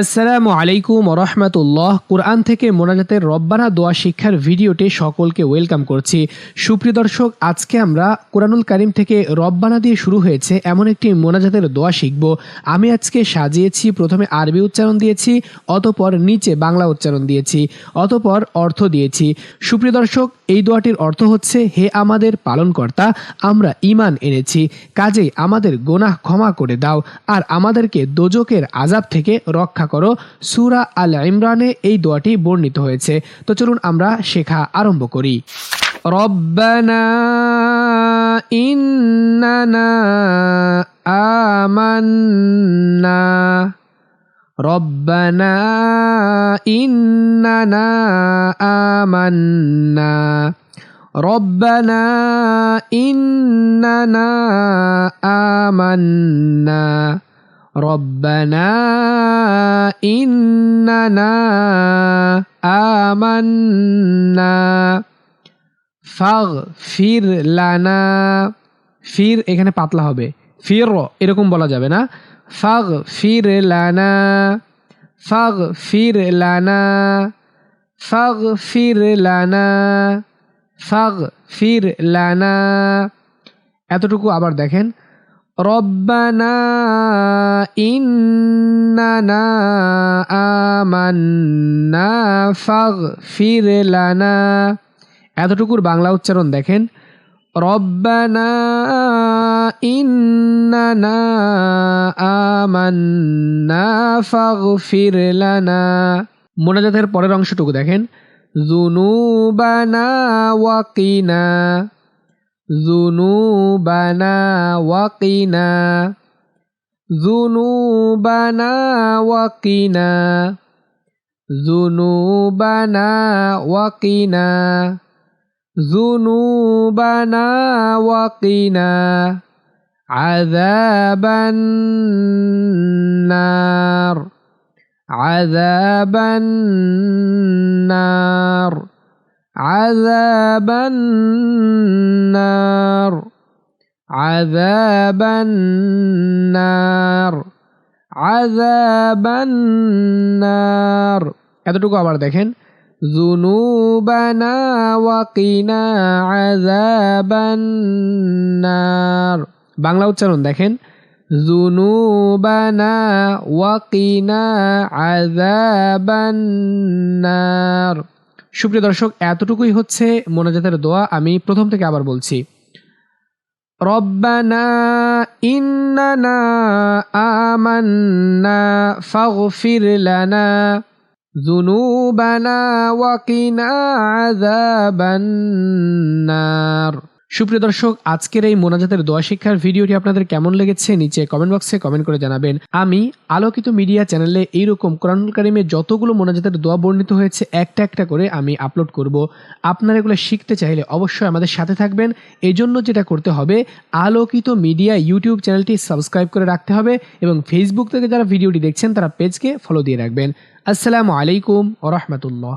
আসসালামু আলাইকুম রহমতুল্লাহ। কোরআন থেকে মোনাজাতের রব্বানা দোয়া শিক্ষার ভিডিওতে সকলকে ওয়েলকাম করছি। সুপ্রিয় দর্শক, আজকে আমরা কোরআনুল কারিম থেকে রব্বানা দিয়ে শুরু হয়েছে এমন একটি মোনাজাতের দোয়া শিখব। আমি আজকে সাজিয়েছি, প্রথমে আরবি উচ্চারণ দিয়েছি, অতপর নিচে বাংলা উচ্চারণ দিয়েছি, অতপর অর্থ দিয়েছি। সুপ্রিয় দর্শক এই দোয়াটির অর্থ হচ্ছে হে আমাদের পালনকর্তা আমরা ইমান এনেছি কাজেই আমাদের গোনাহ ক্ষমা করে দাও আর আমাদেরকে দোজকের আজাব থেকে রক্ষা করো সুরা আল ইমরানে এই দোয়াটি বর্ণিত হয়েছে তো চলুন আমরা শেখা আরম্ভ করি রব্বানা ইন্নানা আমান্না ربنا إننا آمنا ربنا إننا آمنا ربنا إننا آمنا ফাগফির লানা ফির এখানে পাতলা হবে ফির এরকম বলা যাবে না ফাগ ফির লানা ফাগ ফির লানা ফাগ ফির লানা ফাগ ফির লানা। এতটুকু আবার দেখেন। রব্বানা ইন্নানা আমান্না ফাগ ফির লানা। এতটুকুর বাংলা উচ্চারণ দেখেন। রব্বানা ইন্নানা আমান্না, ফাগফির লানা। মোনাজাতের পরের অংশটুকু দেখেন। জুনুবানা ওয়াকিনা জুনুবানা ওয়াকিনা জুনুবানা ওয়াকিনা জুনুবানা ওয়াকিনা জুনুবানা ওয়াকিনা, আযাবান عذاب النار عذاب النار عذاب النار عذاب النار এতটুকু আবার দেখেন ذنوبنا وقنا عذاب النار বাংলা উচ্চারণ দেখেন জুনুবানা ওয়াকিনা আযাবান নার সুপ্রিয় দর্শক, এতটুকুই হচ্ছে মোনাজাতের দোয়া। আমি প্রথম থেকে আবার বলছি, রব্বানা ইন্নানা আমান্না ফাগফির লানা জুনুবানা ওয়াকিনা আযাবান নার সুপ্রিয় দর্শক, আজকের এই মোনাজাতের দোয়া শিক্ষার ভিডিওটি আপনাদের কেমন লেগেছে নিচে কমেন্ট বক্সে কমেন্ট করে জানাবেন। আমি আলোকিত মিডিয়া চ্যানেলে এইরকম কোরআনুল কারিমে যতগুলো মোনাজাতের দোয়া বর্ণিত হয়েছে, একটা একটা করে আমি আপলোড করব। আপনারা এগুলো শিখতে চাইলে অবশ্যই আমাদের সাথে থাকবেন। এই জন্য যেটা করতে হবে, আলোকিত মিডিয়া ইউটিউব চ্যানেলটি সাবস্ক্রাইব করে রাখতে হবে এবং ফেসবুক থেকে যারা ভিডিওটি দেখছেন, তারা পেজকে ফলো দিয়ে রাখবেন। আসসালামু আলাইকুম ও রহমতুল্লাহ।